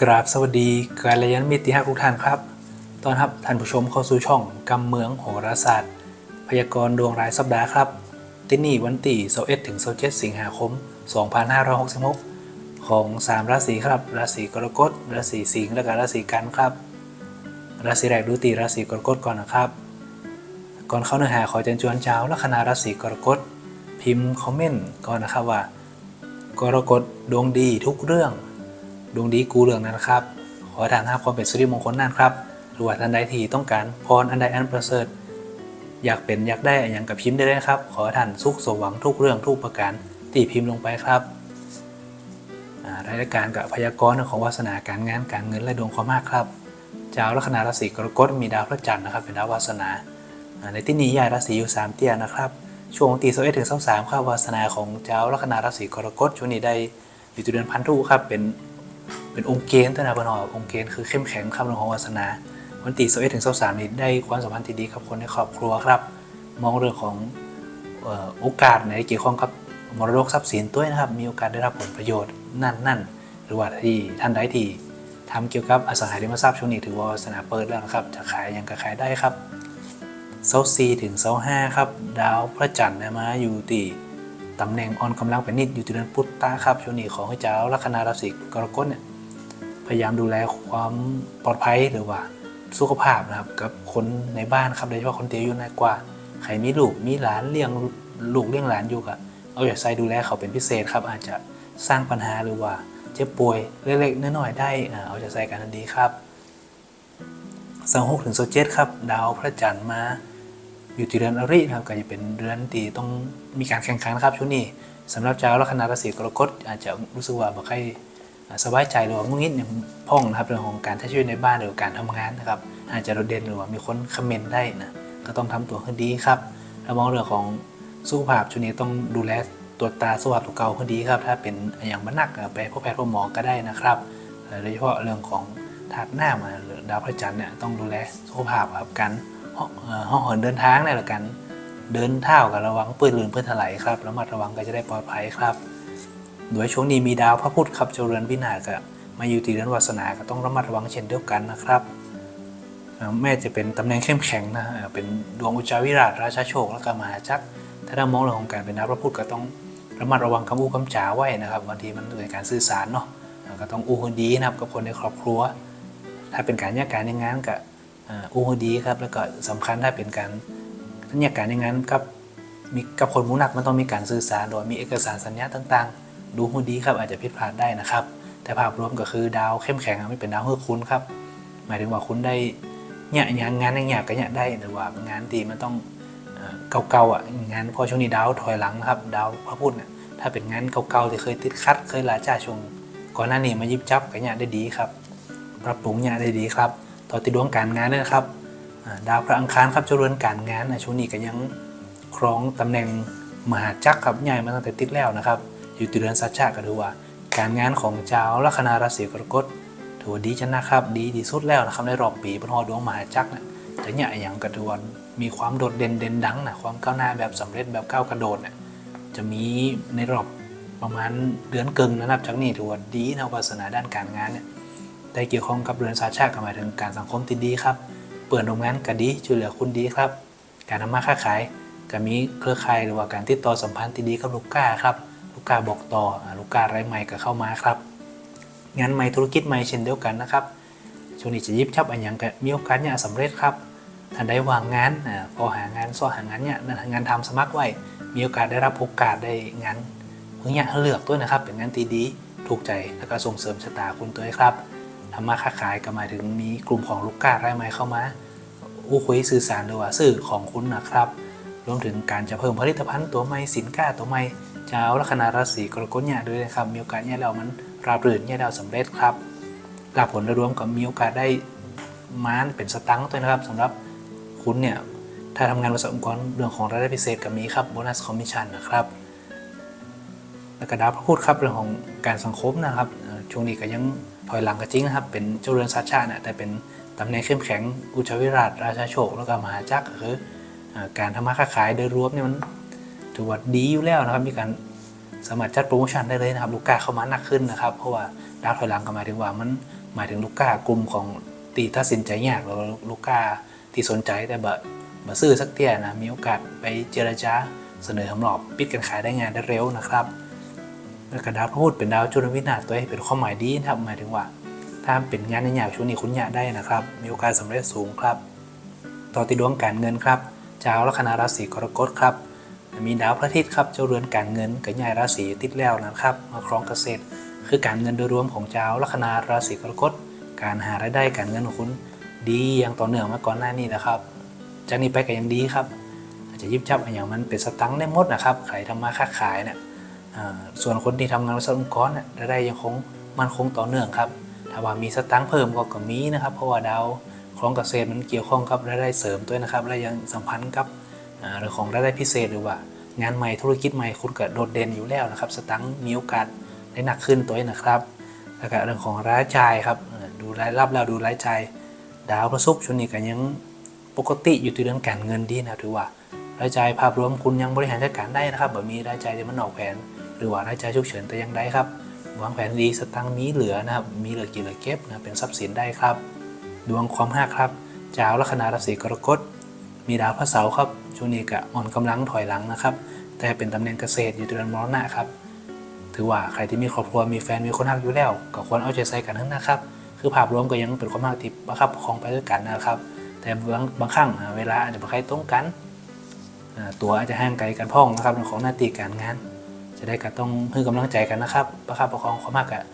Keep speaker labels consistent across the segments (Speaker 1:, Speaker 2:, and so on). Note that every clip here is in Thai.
Speaker 1: กราบสวัสดีกาลยานมิตรที่ห้าทุกท่านครับ ตอนรับท่านผู้ชมเข้าสู่ช่องกำเมืองโหราศาสตร์ พยากรณ์ดวงรายสัปดาห์ครับ ที่นี่วันที่21ถึง27สิงหาคม 2566 ของ 3 ราศีครับ ราศีกรกฎ ราศีสิงห์และก็ราศีกันครับ ราศีแรกดูตีราศีกรกฎก่อนนะครับ ก่อนเข้าเนื้อหาขอเชิญชวนชาวลัคนาราศีกรกฎ พิมพ์คอมเมนต์ก่อนนะครับว่า กรกฎดวงดีทุกเรื่อง ดวงดีกูเรื่องนั้นครับ ขอทานห้าความเป็นสิริมงคลนั่นครับหรือว่าท่านใดที่ต้องการพรอันใดอันประเสริฐ อยากเป็นอยากได้อย่างกับพิมพ์ได้เลยครับ ขอท่านสุขสมหวังทุกเรื่องทุกประการตีพิมพ์ลงไปครับรายการกับพยากรณ์ของวาสนาการงานการเงินและดวงความมากครับเจ้าลัคนาราศีกรกฎมีดาวพระจันทร์นะครับเป็นดาววาสนา ในที่นี้ย้ายราศีอยู่สามเตียนะครับ ช่วงตีโซเอถึงสามครับวาสนาของเจ้าลัคนาราศีกรกฎช่วงนี้ได้อยู่ที่เดือนพันธุครับเป็น เป็นองค์เกณฑ์ตนะบนอองค์เกณฑ์คือเข้มแข็งคำลงของวาสนา วันที่21ถึง23นี้ได้ความสัมพันธ์ที่ดีกับคนในครอบครัวครับ มองเรื่องของโอกาสในเกี่ยวข้องกับมรดกทรัพย์สินด้วยนะครับ มีโอกาสได้รับผลประโยชน์นั่นนั่นหรือว่าที่ท่านใดที่ทำเกี่ยวกับอสังหาริมทรัพย์ช่วงนี้ถือว่าวาสนาเปิดแล้วครับจะขายยังก็ขายได้ครับเซาซีถึงเซาห้าครับ ดาวพระจันทร์นะมาอยู่ที่ตำแหน่งอ่อนกำลังเป็นนิดอยู่ที่เดือนพุธตาครับช่วงนี้ของให้เจ้าลัคนาราศีกรกฎเนี่ย ยายามดูแลความปลอดภัยหรือว่าสุขภาพนะครับกับคนในบ้านครับโดยเฉพาะคนที่อายุน้อยกว่าใครมีลูกมีหลานเลี้ยงลูกเลี้ยงหลานอยู่ก็เอาใจใส่ดูแลเขาเป็นพิเศษครับ อาจจะสร้างปัญหาหรือว่าเจ็บป่วยเล็กๆน้อยๆได้อ่าเอาใจใส่กันทันดีครับสังหกถึงโซเจ็ครับ ดาวพระจันทร์มาอยู่ที่เดือนอรินะครับก็จะเป็นเดือนที่ต้องมีการแข่งขันนะครับช่วงนี้สำหรับชาวลัคนาราศีกรกฎอาจจะรู้สึกว่าบ่ค่อย สบายใจหรือว่างุนงิดเนี่ยพ่องนะครับเรื่องของการใช้ชีวิตในบ้านหรือการทำงานนะครับอาจจะโดดเด่นหรือว่ามีคนคอมเมนต์ได้นะก็ต้องทำตัวให้ดีครับแล้วมองเรื่องของสุขภาพช่วงนี้ต้องดูแลตรวจตาสุขภาพตัวเก่าให้ดีครับ ถ้าเป็นอย่างบันนักไปพบแพทย์พบหมอก็ได้นะครับโดยเฉพาะเรื่องของธาตุหน้ามาหรือดาวพระจันทร์เนี่ยต้องดูแลสุขภาพครับการห้องเหินเดินทางเนี่ยหรือการเดินเท้ากับระวังปืนลื่นปืนถลายครับระมัดระวังก็จะได้ปลอดภัยครับ โดยช่วงนี้มีดาวพระพุธครับเจริญวินาศก็มาอยู่ที่เรือนวาสนาก็ต้องระมัดระวังเช่นเดียวกันนะครับแม่จะเป็นตำแหน่งเข้มแข็งนะเป็นดวงอุจาวิราชราชาโชคและก็มหาจักรถ้าเรามองเรื่องของการเป็นดาวพระพุทธก็ต้องระมัดระวังคำอู้คำจาไว้นะครับบางทีมันเกิดการสื่อสารเนาะก็ต้องอู้คนดีนะครับกับคนในครอบครัว ถ้าเป็นการแยกการในงานก็อู้คนดีครับแล้วก็สำคัญถ้าเป็นการแยกการในงานกับมีกับคนมูหนักมันต้องมีการสื่อสารโดยมีเอกสารสัญญาต่างๆ ดูหุ้นดีครับอาจจะผิดพลาดได้นะครับ แต่ภาพรวมก็คือดาวเข้มแข็งไม่เป็นดาวเฮือกคุ้นครับ หมายถึงว่าคุณได้เนี่ยงานงานอย่างก็เนี่ยได้หรือว่างานดีมันต้องเก่าๆอะงานพอช่วงนี้ดาวถอยหลังนะครับดาวพระพุธเนี่ยถ้าเป็นงานเก่าๆที่เคยติดคัด เคยลาจ้าช่วงก่อนหน้านี้มายิบจับก็เนี่ยได้ดีครับปรับปรุงเนี่ยได้ดีครับ ต่อติดดวงการงานด้วยนะครับดาวพระอังคารครับเจริญการงานนช่วงนี้ก็ยังครองตำแหน่งมหาจักรครับใหญ่มาตั้งแต่ติดแล้วนะครับ อยู่ที่เดือนสัจจะก็ถือว่า การงานของเจ้าลัคนาราศีกรกฎถือว่าดีจังนะครับดีที่สุดแล้วนะครับในรอบปีบนหอดวงมหาจักรนะแต่เนี่ยอย่างกระดวนมีความโดดเด่นเด่นดังนะความก้าวหน้าแบบสำเร็จแบบก้าวกระโดดเนี่ยจะมีในรอบประมาณเดือนเกิงนะครับจากนี้ถือว่าดีนะวาสนาด้านการงานเนี่ยได้เกี่ยวข้องกับเรือนสาชาติก็หมายถึงการสังคมที่ดีครับ เปิดโรงงานก็ดีช่วยเหลือคุณดีครับ การทำมาค้าขายก็มีเครือข่ายหรือว่าการติดต่อสัมพันธ์ที่ดีกับลูกค้าครับ กค้าบอกต่อลูกค้ารายใหม่ก็เข้ามาครับงานใหม่ธุรกิจใหม่เช่นเดียวกันนะครับช่วงนี้จะยิบชับอันยังก็มีโอกาสเนี่ยสำเร็จครับท่านได้วางงานอ่าพอหางานซ้อหางานเนี่ยงานทำสมัครไว้มีโอกาสได้รับโอกาสได้งานเพื่อเนี่ยเลือกด้วยนะครับเป็นงานที่ดีถูกใจแล้วก็ส่งเสริมชะตาคุณตัวครับทำมาค้าขายก็หมายถึงมีกลุ่มของลูกค้ารายใหม่เข้ามาอู้คุยสื่อสารหรือว่าสื่อของคุณนะครับ รวมถึงการจะเพิ่มผลิตภัณฑ์ตัวใหม่สินค้าตัวใหม่ จะเอาลัคนาราศีกรกฎเนี่ยด้วยนะครับมีโอกาสเนี่ยเรามันราบรื่นเนี่ยเราสำเร็จครับหลักผลรวมก็มีโอกาสได้มานเป็นสตังค์ด้วยนะครับสำหรับคุณเนี่ยถ้าทำงานบริษัทองค์กรเรื่องของรายได้พิเศษก็มีครับโบนัสคอมมิชชั่นนะครับแล้วก็ดาวพระพุธครับเรื่องของการสังคมนะครับช่วงนี้ก็ยังถอยหลังก็จริงนะครับ เป็นเจ้าเรือนสัชชาตินะแต่เป็นตำแหน่งเข้มแข็งอุจวิราชราชาโชค แล้วก็มหาจักรคือเอ่อการทำมาค้าขายโดยรวมเนี่ยมัน ถือว่าดีอยู่แล้วนะครับ มีการสามารถจัดโปรโมชั่นได้เลยนะครับ ลูกค้าเข้ามาหนักขึ้นนะครับ เพราะว่าดาวถอยหลังก็หมายถึงว่ามันหมายถึงลูกค้ากลุ่มของตีตัดสินใจยากแล้วลูกค้าที่สนใจแต่บ่บ่ซื้อสักเตี้ยนะมีโอกาสไปเจรจาเสนอคำหลอบปิดกันขายได้งานได้เร็วนะครับแล้วก็ดาวพระพุธเป็นดาวจุลวินาศตัวให้เป็นความหมายดีนะครับหมายถึงว่า ถ้าเป็นงานในยากช่วงนี้คุณอยากได้นะครับ มีโอกาสสำเร็จสูงครับ ต่อติดดวงการเงินครับเจ้าลัคนาราศีกรกฎครับ มีดาวพระอาทิตย์ครับเจ้าเรือนการเงินกับยายราศีติดแล้วนะครับมาครองเกษตร คือการเงินโดยรวมของเจ้าลัคนาราศีกรกฎการหารายได้การเงินของคุณดีอย่างต่อเนื่องมาก่อนหน้านี้นะครับ จากนี้ไปก็ยังดีครับ อาจจะยิบจับอนอย่างมันเป็นสตังค์ได้หมดนะครับใครทำมาค้าขายเนี่ยส่วนคนที่ทำงานบริษัทองค์กรเนี่ยรายได้ยังคงมันคงต่อเนื่องครับถ้าว่ามีสตังค์เพิ่มก็ก็มีนะครับ เพราะว่าดาวของเกษตรมันเกี่ยวข้องกับรายได้เสริมด้วยนะครับและยังสัมพันธ์กับ อ่าเรื่องของรายได้พิเศษหรือว่างานใหม่ธุรกิจใหม่คุณก็โดดเด่นอยู่แล้วนะครับ สตังค์มีโอกาสได้หนักขึ้นตัวเองนะครับ แล้วก็เรื่องของรายจ่ายครับดูรายรับแล้วดูรายจ่ายดาวพระศุกร์ช่วงนี้ก็ยังปกติอยู่ที่เรื่องการเงินดีนะถือว่ารายจ่ายภาพรวมคุณยังบริหารจัดการได้นะครับแบบมีรายจ่ายที่มันออกแผน หรือว่ารายจ่ายฉุกเฉินแต่ยังได้ครับวางแผนดีสตังค์มีเหลือนะครับมีเหลือกี่เหลือเก็บนะเป็นทรัพย์สินได้ครับ ดวงความห้าครับจาวลัคนาราศีกรกฎมีดาวพระเสาร์ครับ ช่วงนี้ก็อ่อนกำลังถอยหลังนะครับ แต่เป็นตำแหน่งเกษตรอยู่เดือนมรณะครับ ถือว่าใครที่มีครอบครัวมีแฟนมีคนรักอยู่แล้ว ก็ควรเอาใจใส่กันทั้งนะครับ คือภาพรวมก็ยังเป็นความรักที่ประคับประคองไปด้วยกันนะครับ แต่บางบางครั้งเวลาอาจจะไม่ค่อยตรงกันตัวอาจจะห่างไกลกันพ้องนะครับในของหน้าที่การงาน จะได้ก็ต้องให้กำลังใจกันนะครับ ประคับประคองความมากอะ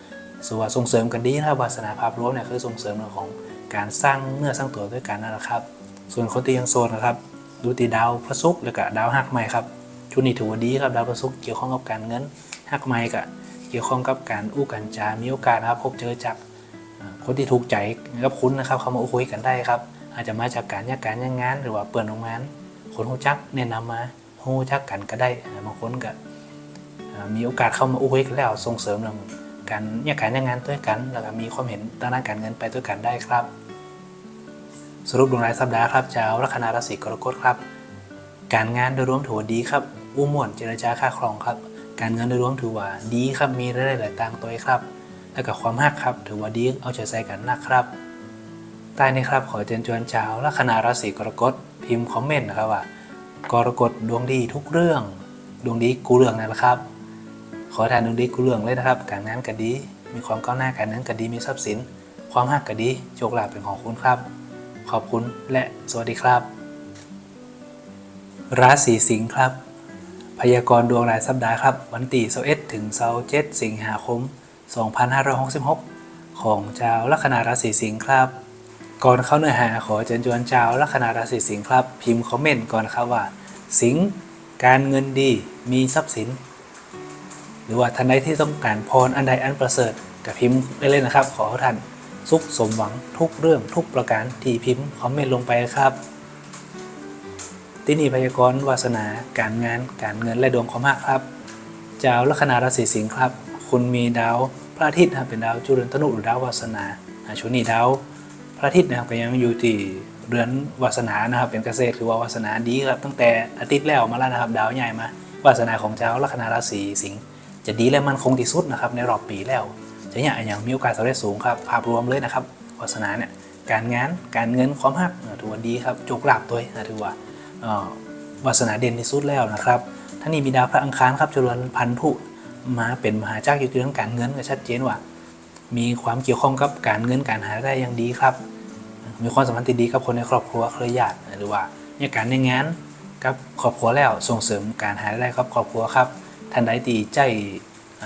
Speaker 1: ส่วนส่งเสริมกันดีนะครับวาสนาภาพรวมเนี่ยคือส่งเสริมเรื่องของการสร้างเนื้อสร้างตัวด้วยกันนั่นแหละครับ ส่วนคนที่ยังโซนนะครับ ดูตีดาวพระศุกร์แล้วก็ดาวหักใหม่ครับชุดนี้ถือว่าดีครับดาวพระศุกร์เกี่ยวข้องกับการเงินหักใหม่ก็เกี่ยวข้องกับการอู้กันจามีโอกาสนะครับพบเจอจากคนที่ถูกใจกับคุณนะครับเขามาอู้คุยกันได้ครับ อาจจะมาจากการแยกการยกงาน หรือว่าเปิดโรงงาน คนหูจักแนะนำมาหูจักกันก็ได้บางคนก็มีโอกาสเข้ามาอุ้ยกันแล้วส่งเสริมเรื่องการแยกการยกงานด้วยกัน แล้วก็มีความเห็นด้านการเงินไปด้วยกันได้ครับ สรุปดวงรายสัปดาห์ครับชาวลัคนาราศีกรกฎครับ การงานโดยรวมถือว่าดีครับอู้ม่วนเจรจาค่าครองครับ การเงินโดยรวมถือว่าดีครับมีรายได้หลายต่างตัวครับ แล้วก็ความหักครับ ถือว่าดีเอาใจใส่กันนะครับใต้นี้ครับขอเชิญชวนชาวลัคนาราศีกรกฎพิมพ์คอมเมนต์นะครับว่ากรกฎดวงดีทุกเรื่องดวงดีกูเรื่องนั่นแหละครับ ขอทานดวงดีกูเรื่องเลยนะครับ การงานก็ดี มีความก้าวหน้าการเงินก็ดีมีทรัพย์สิน ความหักก็ดีโชคลาภเป็นของคุณครับ ขอบคุณและสวัสดีครับ ราศีสิงห์ครับ พยากรณ์ดวงรายสัปดาห์ครับ วันที่21ถึง27สิงหาคม 2566 ของเจ้าลัคนาราศีสิงห์ครับก่อนเข้าเนื้อหาขอเชิญชวนชาวลัคนาราศีสิงห์ครับ พิมพ์คอมเมนต์ก่อนครับว่า สิงห์การเงินดีมีทรัพย์สิน หรือว่าท่านใดที่ต้องการพรอันใดอันประเสริฐกับพิมพ์ได้เลยนะครับ ขอให้ท่าน สุขสมหวังทุกเรื่องทุกประการที่พิมพ์คอมเมนต์ลงไปครับ ที่นี่พยากรณ์วาสนาการงาน การเงินและดวงความมากครับจ้าลัคนาราศีสิงห์ครับ คุณมีดาวพระอาทิตย์นะครับเป็นดาวจุลตนุหรือดาววาสนาอาช่วงนี้ดาวพระอาทิตย์นะครับก็ยังอยู่ที่เรือนวาสนานะครับเป็นเกษตรคือว่าวาสนาดีครับตั้งแต่อาทิตย์แล้วมาแล้วนะครับดาวใหญ่มาวาสนาของเจ้าลัคนาราศีสิงห์จะดีและมันคงที่สุดนะครับในรอบปีแล้ว จะอย่างอย่างมีโอกาสสำเร็จสูงครับภาพรวมเลยนะครับวาสนาเนี่ยการงานการเงินความหักถือว่าดีครับโจกลาบด้วยนะถือว่าวาสนาเด่นที่สุดแล้วนะครับท่านนี้มีดาวพระอังคารครับจรวนพันธุมาเป็นมหาเจ้าอยู่ที่เรื่องการเงินก็ชัดเจนว่า มีความเกี่ยวข้องกับการเงินการหาได้อย่างดีครับ มีความสัมพันธ์ที่ดีกับคนในครอบครัวเครือญาติหรือว่าเนี่ยการในงานกับครอบครัวแล้วส่งเสริมการหาได้ครับครอบครัวครับท่านใดตีใจ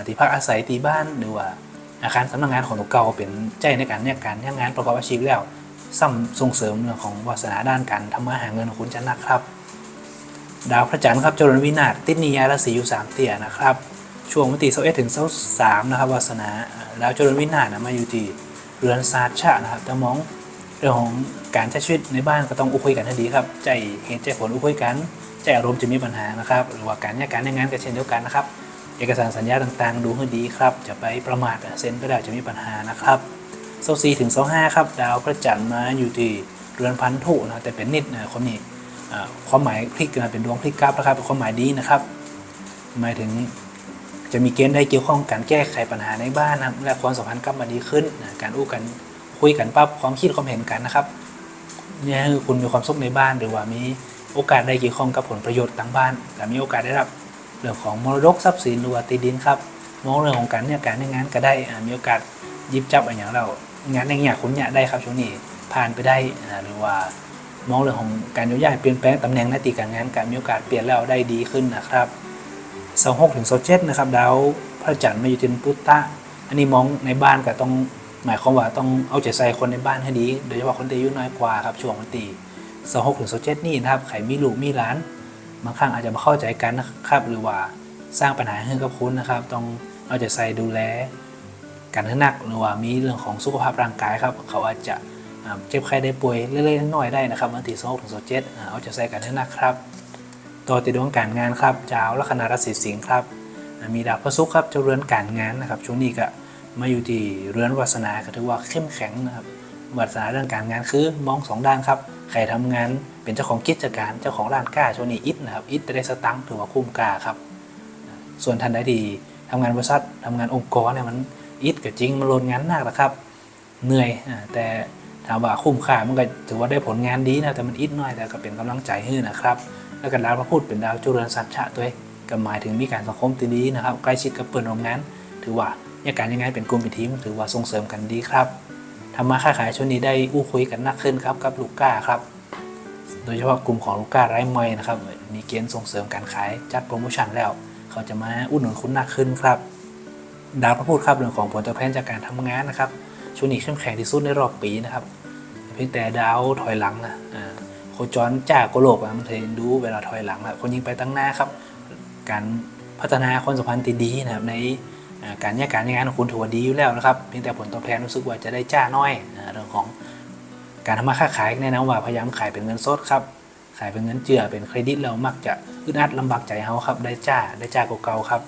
Speaker 1: ที่พักอาศัยตีบ้านหรือว่า อาคารสำนักงานของตัวเก่าเป็นใจในการเนี่ยการเนี่ยงานประกอบอาชีพแล้วซ้ำส่งเสริมเรื่องของวาสนาด้านการทำมาหาเงินของคุณจะนักครับ ดาวพระจันทร์ครับจรนวินาศติดนิยาราศีอยู่สามเตี่ยนะครับ ช่วงวันที่21ถึง23นะครับวาสนาดาวจรนวินาศนะมาอยู่ที่เรือนซาชะนะครับแต่มองเรื่องของการใช้ชีวิตในบ้านก็ต้องอุ้คุยกันให้ดีครับ ใจเหตุใจผลอุ้คุยกัน ใจอารมณ์จะมีปัญหานะครับ หรือว่าการแยกการแยกงานก็เช่นเดียวกันนะครับ เอกสารสัญญาต่างๆ ดูให้ดีครับ จะไปประมาทเซ็นก็ได้จะมีปัญหานะครับโซซีถึงโซห้าครับ ดาวพระจันทร์มาอยู่ที่เรือนพันธุนะแต่เป็นนิดนะคนนี้ความหมายพลิกมาเป็นดวงพลิกกราฟนะครับเป็นความหมายดีนะครับ หมายถึงจะมีเกณฑ์ได้เกี่ยวข้องการแก้ไขปัญหาในบ้านนะและความสัมพันธ์กลับมาดีขึ้นนะการอู้กันคุยกันปรับความคิดความเห็นกันนะครับนี่คือคุณมีความสุขในบ้านหรือว่ามีโอกาสได้เกี่ยวข้องกับผลประโยชน์ต่างบ้านแต่มีโอกาสได้รับ เรื่องของมรดกทรัพย์สินหรือว่าที่ดินครับมองเรื่องของการเนี่ยการในงานก็ได้มีโอกาสยิบจับอะไรอย่างเรางานในอย่างคุณเนี่ยได้ครับช่วงนี้ผ่านไปได้หรือว่ามองเรื่องของการโยกย้ายเปลี่ยนแปลงตำแหน่งหน้าที่การงานการมีโอกาสเปลี่ยนแล้วได้ดีขึ้นนะครับ26ถึง27นะครับดาวพระจันทร์มาอยู่ที่พุตตะอันนี้มองในบ้านก็ต้องหมายความว่าต้องเอาใจใส่คนในบ้านให้ดี โดยเฉพาะคนที่อายุน้อยกว่าครับช่วงวันตี26ถึง27นี่นะครับใครมีลูกมีหลาน บางครั้งอาจจะมาเข้าใจกันนะครับหรือว่าสร้างปัญหาให้กับคุณนะครับ ต้องเอาใจใส่ดูแลการให้หนักหรือว่ามีเรื่องของสุขภาพร่างกายครับเขาอาจจะเจ็บไข้ได้ป่วยเล็กๆน้อยๆได้นะครับบางทีสองถึงสองเจ็ดเอาใจใส่กันให้หนักครับ ต่อติดดวงการงานครับจ้าวลัคนาราศีสิงห์ครับมีดาวพระศุกร์ครับเจ้าเรือนการงานนะครับช่วงนี้ก็มาอยู่ที่เรือนวาสนาก็ถือว่าเข้มแข็งนะครับวาสนาเรื่องการงานคือมองสองด้านครับใครทำงาน เป็นเจ้าของกิจการเจ้าของร้านค้าช่วงนี้อิทนะครับอิทจะได้สตังค์ถือว่าคุ้มค่าครับ ส่วนท่านใดที่ทำงานบริษัททำงานองค์กรเนี่ยมันอิทก็จริงมันโลนงานหนักนะครับ เหนื่อยแต่ถามว่าคุ้มค่ามันก็ถือว่าได้ผลงานดีนะแต่มันอิทน้อยแต่ก็เป็นกำลังใจให้นะครับ แล้วก็ดาวพระพุธเป็นดาวจุเรือนสัจฉะตัวเองก็หมายถึงมีการสังคมที่ดีนะครับใกล้ชิดกับเปิดโรงงาน ถือว่าเนี่ยการยังไงเป็นกลุ่มเป็นทีมถือว่าส่งเสริมกันดีครับทำมาค้าขายช่วงนี้ได้อู้คุยกันนักขึ้นครับกับลูกก้าครับ โดยเฉพาะกลุ่มของลูก้าไร้ไม้นะครับ มีเกณฑ์ส่งเสริมการขายจัดโปรโมชั่นแล้ว เขาจะมาอุดหนุนคุณหนักขึ้นครับ ดาวพระพุธครับเรื่องของผลตอบแทนจากการทำงานนะครับช่วงนี้เข้มแข็งที่สุดในรอบปีนะครับ เพียงแต่ดาวถอยหลังนะโคจรจากโกโลกมันเห็นดูเวลาถอยหลังนะคนยิงไปตั้งหน้าครับ การพัฒนาความสัมพันธ์ที่ดีนะครับในการแยกการงานของคุณถือว่าดีอยู่แล้วนะครับเพียงแต่ผลตอบแทนรู้สึกว่าจะได้จ้าน้อยเรื่องของ การทำมาค้าขายแนะนำว่าพยายามขายเป็นเงินสดครับขายเป็นเงินเจือเป็นเครดิตแล้วมักจะอึดอัดลำบากใจเฮาครับได้จ้าได้จ้ากเก่าครับ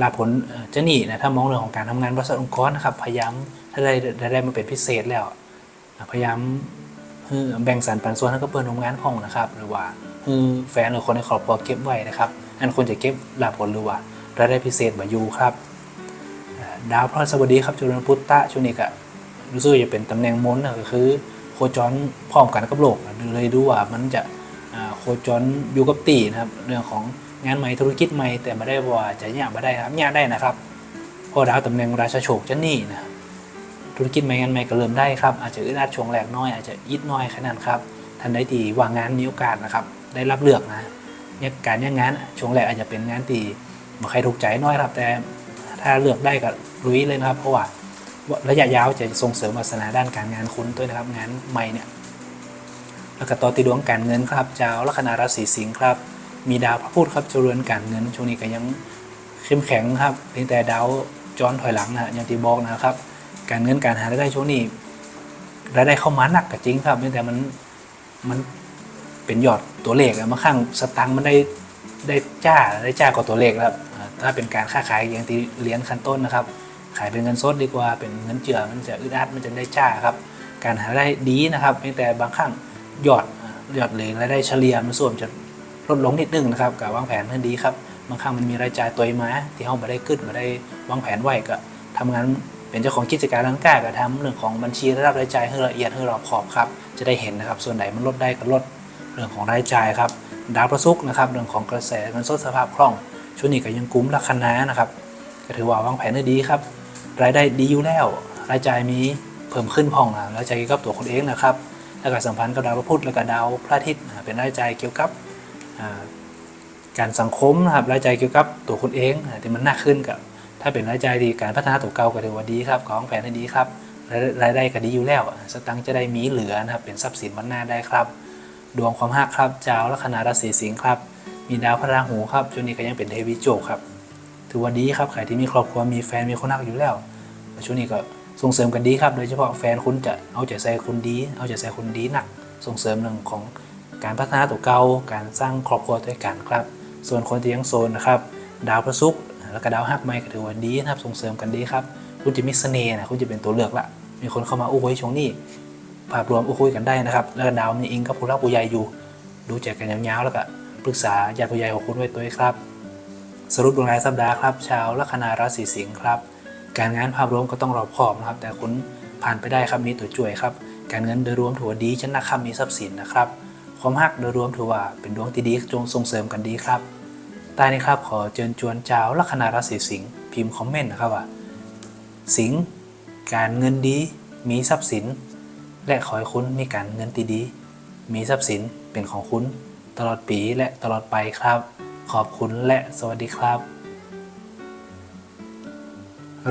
Speaker 1: ลาผลเอ่อจะหนีนะถ้ามองเรื่องของการทำงานบริษัทองค์กรนะครับพยายามถ้าได้ได้มาเป็นพิเศษแล้ว พยายามแบ่งสรรปันส่วนให้กับเพื่อนร่วมงานของนะครับ หรือว่าแฟนหรือคนในครอบครัวเก็บไว้นะครับ อันควรจะเก็บลาผลหรือว่ารายได้พิเศษมาอยู่ครับ ดาวพฤหัสดีครับจุลพุตตะช่วงนี้ก็ รู้สึกว่จะเป็นตำแหน่งมนนะก็คือโคจรพร้อมกันกับโลกนะเลยดูว่ามันจะโคจรอยู่กับตีนะครับ เรื่องของงานใหม่ธุรกิจใหม่แต่ไม่ได้ว่าจะยากมาได้ครับยากได้นะครับเพราะดาวตำแหน่งราชาโชคจะนี่นะธุรกิจใหม่งานใหม่ก็เริ่มได้ครับอาจจะอึดอัดช่วงแรกน้อยอาจจะยิดน้อยแค่นั้นครับท่านใดที่วางงานมีโอกาสนะครับ ได้รับเลือกนะเนี่ยการเนี่ยงานช่วงแรกอาจจะเป็นงานที่บ่ใครถูกใจน้อยครับ แต่ถ้าเลือกได้ก็ลุยเลยนะครับ เพราะว่า ระยะยาวจะส่งเสริมวาสนาด้านการงานคุณด้วยนะครับงานใหม่เนี่ยแล้วก็ต่อติดวงการเงินครับเจ้าลัคนาราศีสิงห์ครับ มีดาวพระพุธครับเจริญการเงินช่วงนี้ก็ยังเข้มแข็งครับเพียงแต่ดาวจรถอยหลังนะอย่างที่บอกนะครับ การเงินการหารายได้ช่วงนี้รายได้เข้ามาหนักก็จริงครับเพียงแต่มันมันเป็นยอดตัวเลขอะบางครั้งสตังค์มันได้ได้จ้าได้จ้ากว่าตัวเลขแล้วครับถ้าเป็นการค้าขายอย่างที่เรียนขั้นต้นนะครับายเป็นเงินสดดีกว่าเป็นเงินเจือมันจะอึดอัดมันจะได้จ้าครับ การหารายได้ดีนะครับเพียงแต่บางครั้งยอดอ่ายอดหรือรายได้เฉลี่ยมันส่วนจะลดลงนิดนึงนะครับกับวางแผนให้ดีครับบางครั้งมันมีรายจ่ายตัวมาที่เราไม่ได้ขึ้นไม่ได้วางแผนไว้ก็ทำงานเป็นเจ้าของกิจการร้านค้าก็ทำเรื่องของบัญชีระดับรายจ่ายให้ละเอียดให้รอบขอบครับจะได้เห็นนะครับ ส่วนไหนมันลดได้ก็ลดเรื่องของรายจ่ายครับดาวประซุกนะครับเรื่องของกระแสเงินสดสภาพคล่องช่วงนี้ก็ยังกุ้มลัคนานะครับก็ถือว่าวางแผนได้ดีครับ รายได้ดีอยู่แล้ว รายจ่ายมีเพิ่มขึ้นพองนะรายจ่ายเกี่ยวกับตัวคนเองนะครับ แล้วก็สัมพันธ์กับดาวพระพุธแล้วก็ดาวพระอาทิตย์เป็นรายจ่ายเกี่ยวกับการสังคมนะครับรายจ่ายเกี่ยวกับตัวคนเองที่มันหนักขึ้นกับ ถ้าเป็นรายจ่ายดีการพัฒนาตัวเก่าก็ถือว่าดีครับของแผนให้ดีครับรายได้ก็ดีอยู่แล้ว สตังค์จะได้มีเหลือนะครับเป็นทรัพย์สินวันหน้าได้ครับ ดวงความหักครับเจ้าลัคนาราศีสิงห์ครับ มีดาวพระราหูครับช่วงนี้ก็ยังเป็นเทวีโจกครับ ถือว่าดีครับใครที่มีครอบครัวมีแฟนมีคนรักอยู่แล้วช่วงนี้ก็ส่งเสริมกันดีครับโดยเฉพาะแฟนคุณจะเอาใจใส่คุณดี เอาใจใส่คุณดีหนัก ส่งเสริมเรื่องของการพัฒนาตัวเก่าการสร้างครอบครัวด้วยกันครับ ส่วนคนที่ยังโซนนะครับดาวพระศุกร์แล้วก็ดาวฮักไม้ก็ถือว่าดีนะครับส่งเสริมกันดีครับคุณจะมีเสน่ห์นะคุณจะเป็นตัวเลือกละมีคนเข้ามาอู้คุยช่วงนี้ภาพรวมอู้คุยกันได้นะครับ แล้วก็ดาวมีอิงกับผู้รักผู้ใหญ่อยู่ ดูใจกันยาวๆแล้วก็ปรึกษาญาติผู้ใหญ่ของคุณไว้ตัวครับ สรุปดวงรายสัปดาห์ครับชาวลัคนาราศีสิงห์ครับ การงานภาพรวมก็ต้องรอบคอบนะครับ แต่คุณผ่านไปได้ครับมีตัวช่วยครับ การเงินโดยรวมถือว่าดีชนะครับมีทรัพย์สินนะครับ ความรักโดยรวมถือว่าเป็นดวงที่ดีจงส่งเสริมกันดีครับใต้นี้ครับขอเชิญชวนชาวลัคนาราศีสิงห์พิมพ์คอมเมนต์นะครับว่า สิงห์การเงินดีมีทรัพย์สิน และขอให้คุณมีการเงินที่ดี มีทรัพย์สินเป็นของคุณตลอดปีและตลอดไปครับ ขอบคุณและสวัสดีครับ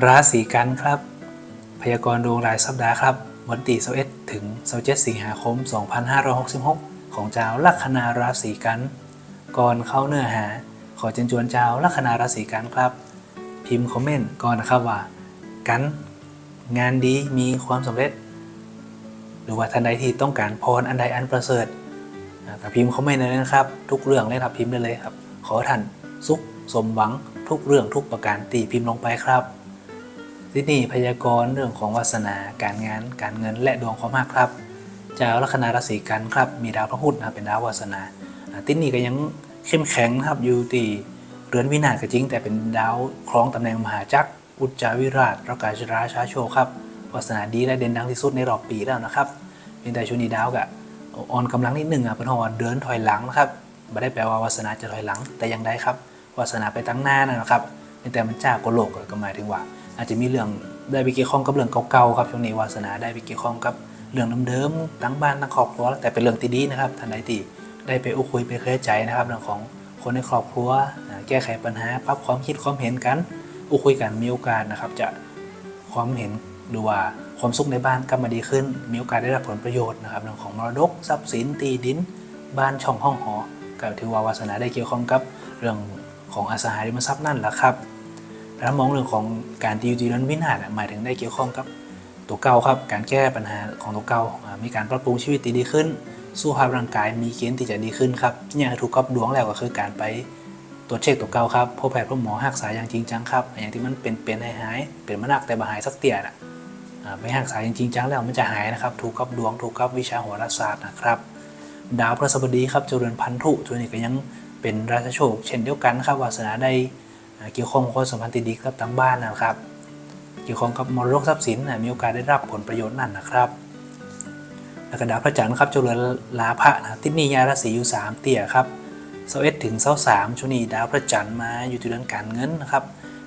Speaker 1: ราศีกันครับ พยากรณ์ดวงรายสัปดาห์ครับ วันที่21ถึง27สิงหาคม 2566 ของเจ้าลัคนาราศีกัน ก่อนเข้าเนื้อหา ขอเชิญชวนเจ้าลัคนาราศีกันครับ พิมพ์คอมเมนต์ก่อนนะครับว่า กัน งานดีมีความสำเร็จ หรือว่าท่านใดที่ต้องการพรอันใดอันประเสริฐอ่าก็พิมพ์คอมเมนต์ได้เลยนะครับ ทุกเรื่องเลยครับพิมพ์ได้เลยครับ ขอท่านสุขสมหวังทุกเรื่องทุกประการตีพิมพ์ลงไปครับ ที่นี่พยากรณ์เรื่องของวาสนาการงานการเงินและดวงความรักครับจ้าลัคนาราศีกันครับ มีดาวพระพุธนะเป็นดาววาสนาที่นี่ก็ยังเข้มแข็งนะครับอยู่ที่เรือนวินาศก็จริง แต่เป็นดาวคล้องตำแหน่งมหาจักรอุจจาวิราชรักาชราชาโชครับวาสนาดีและเด่นดังที่สุดในรอบปีแล้วนะครับเพียงแต่ช่วงนี้ดาวก็อ่อนกำลังนิดหนึงอะเป็นเพราะว่าเดินถอยหลังนะครับ ม่ได้แปลว่าวาสนาจะถอยหลัง แต่อยังได้ครับวาสนาไปตั้งหน้านะครับเพียงแต่มันจ้ากว่าโลกก็หมายถึงว่า อาจจะมีเรื่องได้ไปเกี่ยวข้องกับเรื่องเก่าๆครับช่วงนี้วาสนาได้ไปเกี่ยวข้องกับเรื่องเดิมๆทั้งบ้านทั้งครอบครัวแต่เป็นเรื่องที่ดีนะครับท่านใดที่ได้ไปอุ้คุยไปเคลียร์ใจนะครับเรื่องของคนในครอบครัว แก้ไขปัญหาปรับความคิดความเห็นกัน อุ้คุยกันมีโอกาสนะครับ จะความเห็นหรือว่าความสุขในบ้านกลับมาดีขึ้น มีโอกาสได้รับผลประโยชน์นะครับเรื่องของมรดกทรัพย์สินตีดิน บ้านช่องห้องหอ ก็ถือว่าวาสนาได้เกี่ยวข้องกับเรื่องของอสังหาริมทรัพย์นั่นแหละครับแล้วมองเรื่องของการตีจีรันวินาศหมายถึงได้เกี่ยวข้องกับตัวเก่าครับ การแก้ปัญหาของตัวเก่าอ่ามีการปรับปรุงชีวิตดีขึ้นสุขภาพร่างกายมีเกณฑ์ที่จะดีขึ้นครับเนี่ยถูกกับดวงแล้วก็คือการไปตรวจเช็คตัวเก่าครับพบแพทย์พบหมอหักษาอย่างจริงจังครับอย่างที่มันเป็นเป็นหายหายเป็นมานักแต่บ่หายสักเตี่ยน่ะอ่าไปหักษาอย่างจริงจังแล้วมันจะหายนะครับ ถูกกับดวงถูกกับวิชาโหราศาสตร์นะครับ ดาวพฤหัสบดีครับเจริญพันธุตัวนี้ก็ยังเป็นราชโชค เช่นเดียวกันครับวาสนาได้เกี่ยวข้องกับความสัมพันธ์ที่ดีกับทั้งบ้านนะครับ เกี่ยวข้องกับมรดกทรัพย์สินมีโอกาสได้รับผลประโยชน์นั่นนะครับแล้วก็ดาวพระจันทร์ครับเจริญลาภะนะทิศนี้ยาราศีอยู่ 3 เตี่ยครับเสาเอ็ดถึงเสาสามช่วงนี้ดาวพระจันทร์มาอยู่ที่เรื่องการเงินนะครับ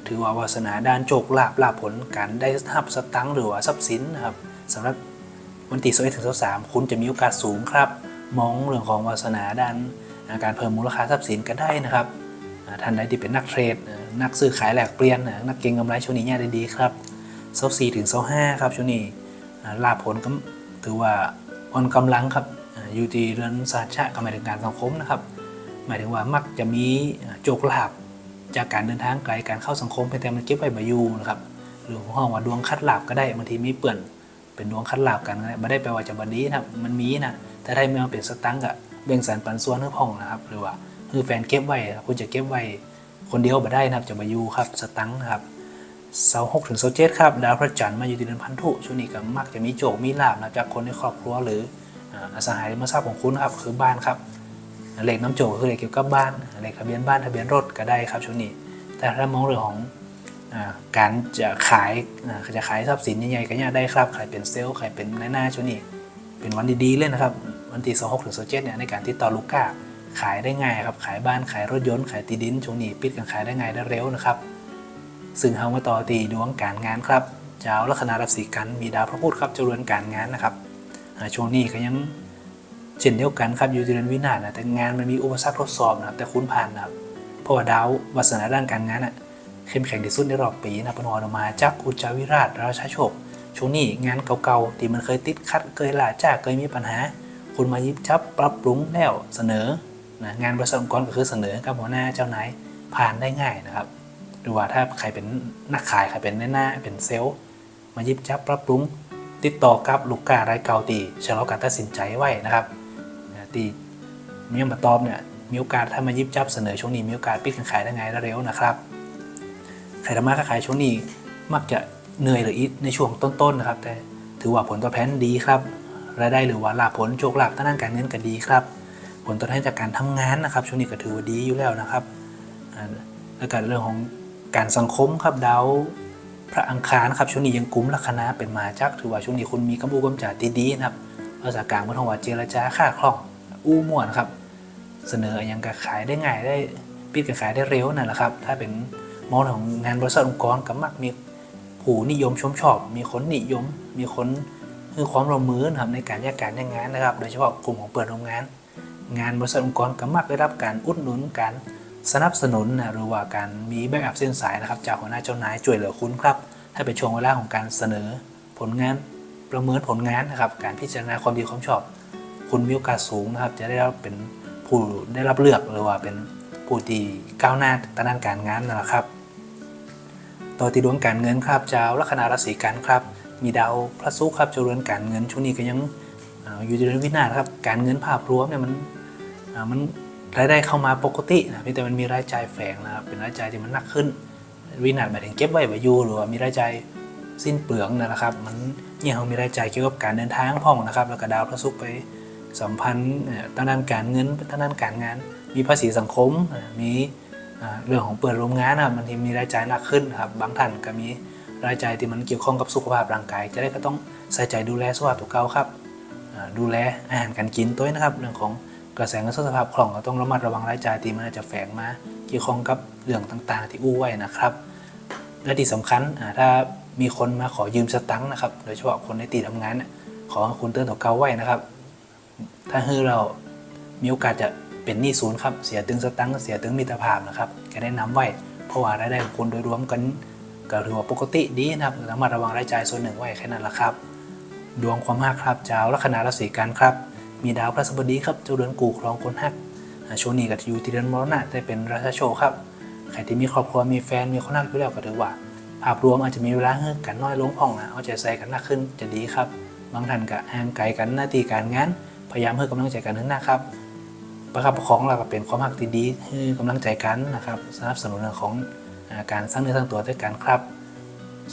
Speaker 1: ถือว่าวาสนาด้านโจกลาภลาภผลการได้ทรัพย์สตังค์หรือว่าทรัพย์สินนะครับสำหรับวันที่เสาเอ็ดถึงเสาสามคุณจะมีโอกาสสูงครับ มองเรื่องของวาสนาด้านการเพิ่มมูลค่าทรัพย์สินก็ได้นะครับท่านใดที่เป็นนักเทรด นักซื้อขายแหลกเปลี่ยน นักเก็งกำไรช่วงนี้เนี่ยได้ดีครับเซาสี่ถึงเซาห้าครับช่วงนี้ลาผลก็ถือว่าอ่อนกำลังครับอยู่ที่เรือนสาชะก็หมายถึงการสังคมนะครับ หมายถึงว่ามักจะมีโจกลาภจากการเดินทางไกลการเข้าสังคมเพียงแต่มันเก็บไว้บายูนะครับหรือห้องว่าดวงคัดลาบก็ได้บางทีมีเปื่อน เป็นดวงคัดลาบกันก็ไม่ได้แปลว่าจะบันดีนะครับมันมีนะแต่ถ้าไม่เอาเป็นสตังค์อะแบ่งสรรปันส่วนให้พ่องนะครับ หรือว่าคือแฟนเก็บไว้คุณจะเก็บไว้คนเดียวบ่ได้นะครับจะมาอยู่ครับสตังค์ครับเสาหกถึงเสาเจ็ดครับดาวพระจันทร์มาอยู่ที่เดือนพันธุช่วงนี้ก็มักจะมีโจกมีลาบนะจากคนในครอบครัวหรืออาสังหาริมทรัพย์ของคุณครับคือบ้านครับเหลขน้ำโจกคือเหลขเกี่ยวกับบ้านเหลขทะเบียนบ้านทะเบียนรถก็ได้ครับช่วงนี้ แต่ถ้ามองเรื่องของ การจะขายจะขายทรัพย์สินใหญ่ๆก็ยากได้ครับขายเป็นเซลล์ขายเป็นนหน้าช่วงนี้เป็นวันดีๆเลยนะครับ วันที่26ถึง27เนี่ยในการติดต่อลูกค้าขายได้ง่ายครับขายบ้านขายรถยนต์ขายที่ดินช่วงนี้ปิดกันขายได้ง่ายได้เร็วนะครับ ซึ่งเฮามาต่อตีดวงการงานครับเจ้าลัคนาราศีกันมีดาวพระพุธครับเจริญการงานนะครับช่วงนี้ก็ยังเช่นเดียวกันครับอยู่ที่เดือนวินาศนะแต่งานมันมีอุปสรรคทดสอบนะครับแต่คุณผ่านนะครับเพราะว่าดาววาสนาด้านการงานอะ เข้มแข็งที่สุดในรอบปีนะเป็นอออกมาจากอุจจาวิราชราชาโชคช่วงนี้งานเก่าๆที่มันเคยติดขัดเคยล่าจ้าเคยมีปัญหา คุณมายิบจับปรับปรุงแล้วเสนอนะงานบริษัทองค์กรก็คือเสนอกับหัวหน้าเจ้านายผ่านได้ง่ายนะครับหรือว่าถ้าใครเป็นนักขายใครเป็นหน้าเป็นเซลล์ มายิบจับปรับปรุง ติดต่อกับลูกค้ารายเก่าตีชะลอการตัดสินใจไว้นะครับตีมีมาตอบเนี่ยมีโอกาสถ้ามายิบจับเสนอช่วงนี้มีโอกาสปิดการขายได้ไงายได้เร็วนะครับ ใครทำมาค้าขายช่วงนี้มักจะเหนื่อยหรืออิดในช่วงต้นๆนะครับ แต่ถือว่าผลตอบแทนดีครับรายได้หรือว่าลาผลโชคลาภทางด้านการเงินก็ดีครับ ผลตอบแทนจากการทำงานนะครับ ช่วงนี้ก็ถือว่าดีอยู่แล้วนะครับแล้วก็เรื่องของการสังคมครับดาวพระอังคารครับช่วงนี้ยังกุ้มลัคนาเป็นมาจักถือว่าช่วงนี้คุณมีกำบูกำจ่าที่ดีนะครับภาษากลางมันทว่าเจรจาค่าคล่องอู้ม่วนครับ เสนออย่างกับขายได้ง่ายได้ปิดกับขายได้เร็วนั่นแหละครับ ถ้าเป็น มองของงานบริษัทองค์กรก็มักมีผู้นิยมชมชอบ มีคนนิยม มีคนคือความร่วมมือนะครับในการแยกการแยกงานนะครับ โดยเฉพาะกลุ่มของเปิดโรงงาน งานบริษัทองค์กรก็มักได้รับการอุดหนุนการสนับสนุนนะหรือว่าการมีแบ็กอัพเส้นสายนะครับ จากหัวหน้าเจ้านายช่วยเหลือคุณครับถ้าเป็นช่วงเวลาของการเสนอผลงานประเมินผลงานนะครับ การพิจารณาความดีความชอบ คุณมีโอกาสสูงนะครับ จะได้รับเป็นผู้ได้รับเลือกหรือว่าเป็นผู้ที่ก้าวหน้าทางด้านการงานนะครับ ต่อที่ดวงการเงินครับเจ้าลัคนาราศีกันครับ มีดาวพระศุกร์ครับเจริญการเงินช่วงนี้ก็ยังอยู่ในเดือนวินาศครับ การเงินภาพรวมเนี่ยมันมันรายได้เข้ามาปกตินะพียงแต่มันมีรายจ่ายแฝงนะครับเป็นรายจ่ายที่มันหนักขึ้น วินาศหมายถึงเก็บไว้ไว้อยู่หรือว่ามีรายจ่ายสิ้นเปลืองนะครับ มันเนี่ยเขามีรายจ่ายเกี่ยวกับการเดินทางพ่องนะครับ แล้วก็ดาวพระศุกร์ไปสัมพันธ์เอ่อทางด้านการเงินทางด้านการงาน มีภาษีสังคมมี เรื่องของเปิดโรงงานนะครับมันที่มีรายจ่ายหนักขึ้นครับ บางท่านก็มีรายจ่ายที่มันเกี่ยวข้องกับสุขภาพร่างกาย จะได้ก็ต้องใส่ใจดูแลสุขภาพตัวเก่าครับดูแลอาหารการกินตัวนะครับ เรื่องของกระแสเงินสภาพคล่องก็ต้องระมัดระวังรายจ่ายที่มันอาจจะแฝงมาเกี่ยวข้องกับเรื่องต่างๆ ที่อู้ไว้นะครับ และที่สำคัญถ้ามีคนมาขอยืมสตังค์นะครับ โดยเฉพาะคนในตีทำงานขอคุณเตือนตัวเก่าไว้นะครับ ถ้าฮือเรามีโอกาสจะ เป็นหนี้ศูนย์ครับ เสียตึงสตังค์เสียตึงมิตรภาพนะครับก็ได้นำไว้ เพราะว่ารายได้ของคุณโดยรวมกันก็ถือว่าปกติดีนะครับระมัดระวังรายจ่ายส่วนหนึ่งไว้แค่นั้นละครับ ดวงความหักครับเจ้าลัคนาราศีกันครับ มีดาวพระศัปดีครับเจ้าเรือนกูครองคนหักช่วงนี้ก็อยู่ที่เรือนมรณะแต่เป็นราชาโชครับใครที่มีครอบครัวมีแฟนมีคนรักอยู่แล้วก็ถือว่า ภาพรวมอาจจะมีเวลาให้กันน้อยลงพ่องนะเอาใจใส่กันมากขึ้นจะดีครับบางท่านก็ห่างไกลกันหน้าที่การงานพยายามให้กำลังใจกันขึ้นหน้าครับ ประคับประคองเราก็เป็นความรักที่ดีให้กำลังใจกันนะครับสนับสนุนเรื่องของการสร้างเนื้อสร้างตัวด้วยกันครับ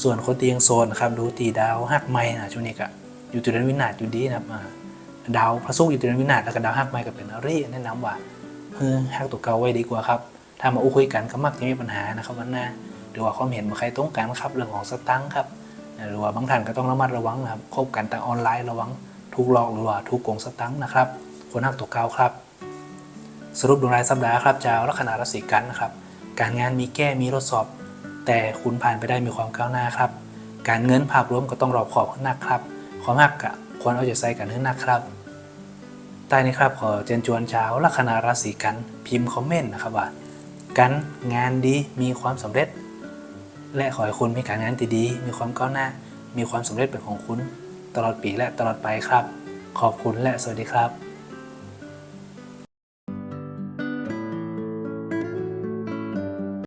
Speaker 1: ส่วนคนที่ยังโซนนะครับดูตีดาวหักไม้นะช่วงนี้ก็อยู่ที่เดือนวินาศอยู่ดีนะครับดาวพระศุกร์อยู่ที่เดือนวินาศแล้วก็ดาวหักไม้ก็เป็นอะไรแนะนำว่าเฮ้ยหักตัวเก่าไว้ดีกว่าครับถ้ามาอู้คุยกันก็มักจะมีปัญหานะครับวันหน้าหรือว่าความเห็นของใครตรงกันครับเรื่องของสตังค์ครับหรือว่าบางท่านก็ต้องระมัดระวังนะครับคบกันทางออนไลน์ระวังถูกหลอกหรือว่าถูกโกงสตังค์นะครับคนหักตัวเก่าครับ สรุปดวงรายสัปดาห์ครับชาวลัคนาราศีกันนะครับการงานมีแก้มีทดสอบ แต่คุณผ่านไปได้มีความก้าวหน้าครับ การเงินภาพรวมก็ต้องรอบขอบขึ้นหนักครับความหักกะควรเอาใจใส่กันขึ้นหนักครับใต้นี้ครับขอเชิญชวนชาวลัคนาราศีกันพิมพ์คอมเมนต์นะครับว่ากันงานดีมีความสำเร็จ และขอให้คุณมีการงานที่ดี มีความก้าวหน้า มีความสำเร็จเป็นของคุณ ตลอดปีและตลอดไปครับ ขอบคุณและสวัสดีครับ